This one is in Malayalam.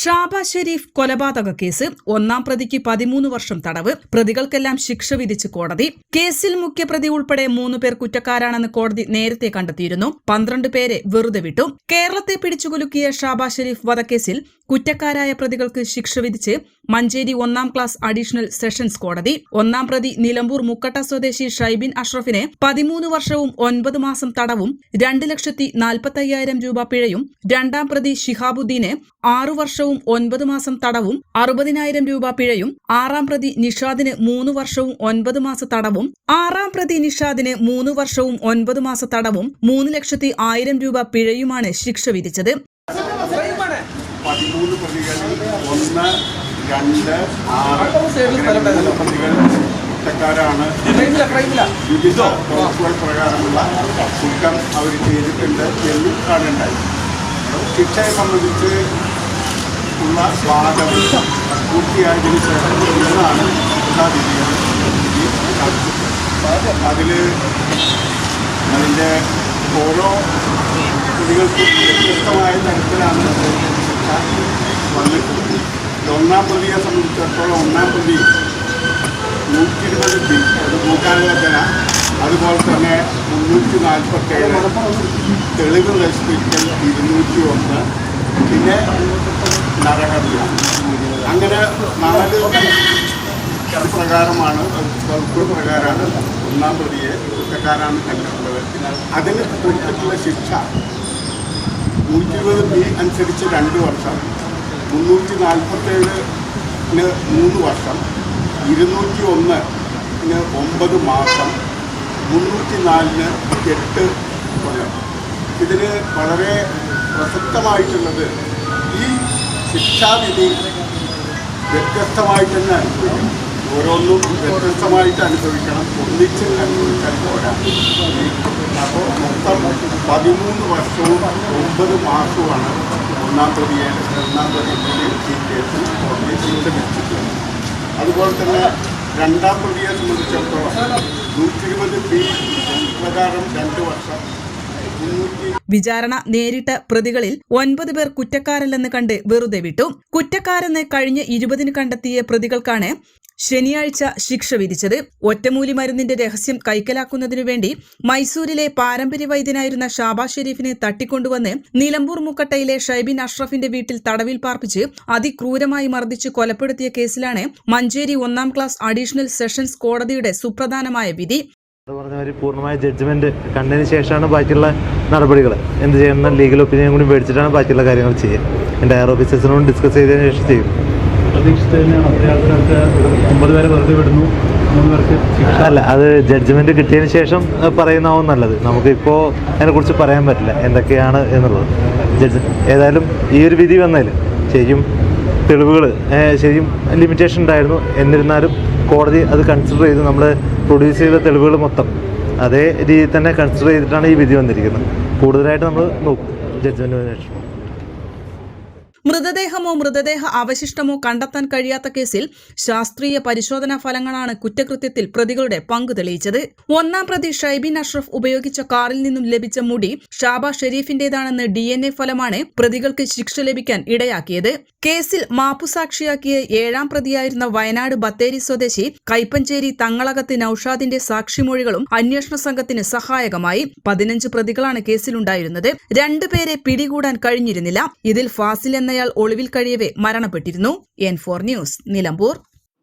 Shaba Sharif കൊലപാതക കേസ് ഒന്നാം പ്രതിക്ക് പതിമൂന്ന് വർഷം തടവ് പ്രതികൾക്കെല്ലാം ശിക്ഷ വിധിച്ച് കോടതി. കേസിൽ മുഖ്യപ്രതി ഉൾപ്പെടെ മൂന്ന് പേർ കുറ്റക്കാരാണെന്ന് കോടതി നേരത്തെ കണ്ടെത്തിയിരുന്നു. പന്ത്രണ്ട് പേരെ വെറുതെ വിട്ടു. കേരളത്തെ പിടിച്ചുകുലുക്കിയ ഷാബ ഷെരീഫ് വധക്കേസിൽ കുറ്റക്കാരായ പ്രതികൾക്ക് ശിക്ഷ വിധിച്ച് മഞ്ചേരി ഒന്നാം ക്ലാസ് അഡീഷണൽ സെഷൻസ് കോടതി. ഒന്നാം പ്രതി നിലമ്പൂർ മുക്കട്ട സ്വദേശി ഷൈബിൻ അഷ്റഫിനെ പതിമൂന്ന് വർഷവും ഒൻപത് മാസം തടവും രണ്ട് ലക്ഷത്തി നാൽപ്പത്തി അയ്യായിരം രൂപ പിഴയും രണ്ടാം പ്രതി ഷിഹാബുദ്ദീനെ ആറു വർഷവും ഒൻപത് മാസം തടവും അറുപതിനായിരം രൂപ പിഴയും ആറാം പ്രതി നിഷാദിന് മൂന്ന് വർഷവും ഒൻപത് മാസ തടവും ആറാം പ്രതി നിഷാദിന് മൂന്ന് വർഷവും ഒൻപത് മാസ തടവും മൂന്ന് ലക്ഷത്തി ആയിരം രൂപ പിഴയുമാണ് ശിക്ഷ വിധിച്ചത്. പതിമൂന്ന് പ്രതികൾ ഒന്ന് രണ്ട് ആറ് പ്രതികൾ കുറ്റക്കാരാണ്. വിവിധ വകുപ്പുകൾ പ്രകാരമുള്ള കുറ്റം അവർ ചെയ്തിട്ടുണ്ട് എന്ന് കാണുണ്ടായി. ശിക്ഷയെ സംബന്ധിച്ച് ഉള്ള ഭാഗം പൂർത്തിയായതിനു ശേഷം ഇന്നാണ് എല്ലാ വിധികളും അതിൽ അതിന്റെ ഓരോ പ്രതികൾക്കും വ്യത്യസ്തമായ തരത്തിലാണ് വന്നിട്ടുള്ളത്. ഒന്നാം പ്രതിയെ സംബന്ധിച്ചിടത്തോളം ഒന്നാം പ്രതി നൂറ്റി ഇരുപത് ബി അത് ഭൂകാലോചന അതുപോലെ തന്നെ മുന്നൂറ്റി നാൽപ്പത്തേഴ് തെളിവ് നശിപ്പിക്കൽ ഇരുന്നൂറ്റി ഒന്ന് പിന്നെ നരഹത്യ അങ്ങനെ നാല് പ്രകാരമാണ് വകുപ്പ് പ്രകാരമാണ് ഒന്നാം പ്രതിയെ കുറ്റക്കാരാണ് കണ്ടിട്ടുള്ളത്. അതിന് കൊടുത്തിട്ടുള്ള ശിക്ഷ നൂറ്റി ഇരുപത് ബി അനുസരിച്ച് രണ്ട് വർഷം മുന്നൂറ്റി നാൽപ്പത്തേഴിന് മൂന്ന് വർഷം ഇരുന്നൂറ്റി ഒന്നിന് ഒമ്പത് മാസം മുന്നൂറ്റി നാലിന് എട്ട് കൊല്ലം. ഇതിന് വളരെ പ്രസക്തമായിട്ടുള്ളത് ശിക്ഷാവിധി വ്യത്യസ്തമായിട്ട് തന്നെ അനുഭവിക്കണം. ഓരോന്നും വ്യത്യസ്തമായിട്ട് അനുഭവിക്കണം. ഒന്നിച്ച് അനുഭവിക്കാൻ പോരാ. അപ്പോൾ മൊത്തം പതിമൂന്ന് വർഷവും ഒമ്പത് മാസവുമാണ് ഒന്നാം പ്രതിയെ ഒന്നാം പ്രതി ഈ കേസിൽ കോടതി ശിക്ഷ വിധിച്ചിട്ടുള്ളത് അതുപോലെ തന്നെ രണ്ടാം പ്രതിയെ സംബന്ധിച്ചിടത്തോളം നൂറ്റി ഇരുപത് ബി പ്രകാരം രണ്ട് വർഷം വിചാരണ നേരിട്ട പ്രതികളിൽ ഒൻപത് പേർ കുറ്റക്കാരല്ലെന്ന് കണ്ട് വെറുതെ വിട്ടു. കുറ്റക്കാരെന്ന് കഴിഞ്ഞ ഇരുപതിന് കണ്ടെത്തിയ പ്രതികൾക്കാണ് ശനിയാഴ്ച ശിക്ഷ വിധിച്ചത്. ഒറ്റമൂലി മരുന്നിന്റെ രഹസ്യം കൈക്കലാക്കുന്നതിനു വേണ്ടി മൈസൂരിലെ പാരമ്പര്യ വൈദ്യനായിരുന്ന ഷാബാ ഷെരീഫിനെ തട്ടിക്കൊണ്ടുവന്ന് നിലമ്പൂർ മുക്കട്ടയിലെ ഷൈബിൻ അഷ്റഫിന്റെ വീട്ടിൽ തടവിൽ പാർപ്പിച്ച് അതിക്രൂരമായി മർദ്ദിച്ച് കൊലപ്പെടുത്തിയ കേസിലാണ് മഞ്ചേരി ഒന്നാം ക്ലാസ് അഡീഷണൽ സെഷൻസ് കോടതിയുടെ സുപ്രധാനമായ വിധി. പറഞ്ഞ മാതിരി പൂർണമായ ജഡ്ജ്മെന്റ് കണ്ടതിന് ശേഷമാണ് ബാക്കിയുള്ള നടപടികൾ എന്ത് ചെയ്യണം ലീഗൽ ഒപ്പീനിയൻ കൂടി മേടിച്ചിട്ടാണ് ബാക്കിയുള്ള കാര്യങ്ങൾ ചെയ്യുക. എന്റെ ഹയർ ഓഫീസേഴ്സിനോട് ഡിസ്കസ് ചെയ്തതിന് ശേഷം ചെയ്യും. അല്ല അത് ജഡ്ജ്മെന്റ് കിട്ടിയതിന് ശേഷം പറയുന്നാവും നല്ലത്. നല്ലത് നമുക്കിപ്പോൾ അതിനെക്കുറിച്ച് പറയാൻ പറ്റില്ല. എന്തൊക്കെയാണ് എന്നുള്ളത്. ജഡ്ജ് ഏതായാലും ഈ ഒരു വിധി വന്നതിൽ ശരിക്കും തെളിവുകൾ ശരിക്കും ലിമിറ്റേഷൻ ഉണ്ടായിരുന്നു. എന്നിരുന്നാലും കോടതി അത് കൺസിഡർ ചെയ്ത്. നമ്മൾ പ്രൊഡ്യൂസ് ചെയ്ത തെളിവുകൾ മൊത്തം. അതേ രീതിയിൽ തന്നെ കൺസിഡർ ചെയ്തിട്ടാണ് ഈ വിധി വന്നിരിക്കുന്നത്. കൂടുതലായിട്ട് നമ്മൾ നോക്കും. ജഡ്ജ്മെന്റ് ശേഷം. മൃതദേഹമോ മൃതദേഹ അവശിഷ്ടമോ കണ്ടെത്താൻ കഴിയാത്ത കേസിൽ ശാസ്ത്രീയ പരിശോധനാ ഫലങ്ങളാണ് കുറ്റകൃത്യത്തിൽ പ്രതികളുടെ പങ്ക് തെളിയിച്ചത്. ഒന്നാം പ്രതി ഷൈബിൻ അഷ്റഫ് ഉപയോഗിച്ച കാറിൽ നിന്നും ലഭിച്ച മുടി ഷാബ ഷെരീഫിന്റേതാണെന്ന് ഡി എൻ എ ഫലമാണ് പ്രതികൾക്ക് ശിക്ഷ ലഭിക്കാൻ ഇടയാക്കിയത്. കേസിൽ മാപ്പുസാക്ഷിയാക്കിയ ഏഴാം പ്രതിയായിരുന്ന വയനാട് ബത്തേരി സ്വദേശി കൈപ്പഞ്ചേരി തങ്ങളകത്ത് നൌഷാദിന്റെ സാക്ഷിമൊഴികളും അന്വേഷണ സംഘത്തിന് സഹായകമായി പതിനഞ്ച് പ്രതികളാണ് കേസിലുണ്ടായിരുന്നത്. രണ്ടുപേരെ പിടികൂടാൻ കഴിഞ്ഞിരുന്നില്ല. ഇതിൽ ഫാസിൽ എന്നയാൾ ഒളിവിൽ കഴിയവെ മരണപ്പെട്ടിരുന്നു. N four news Nilambur.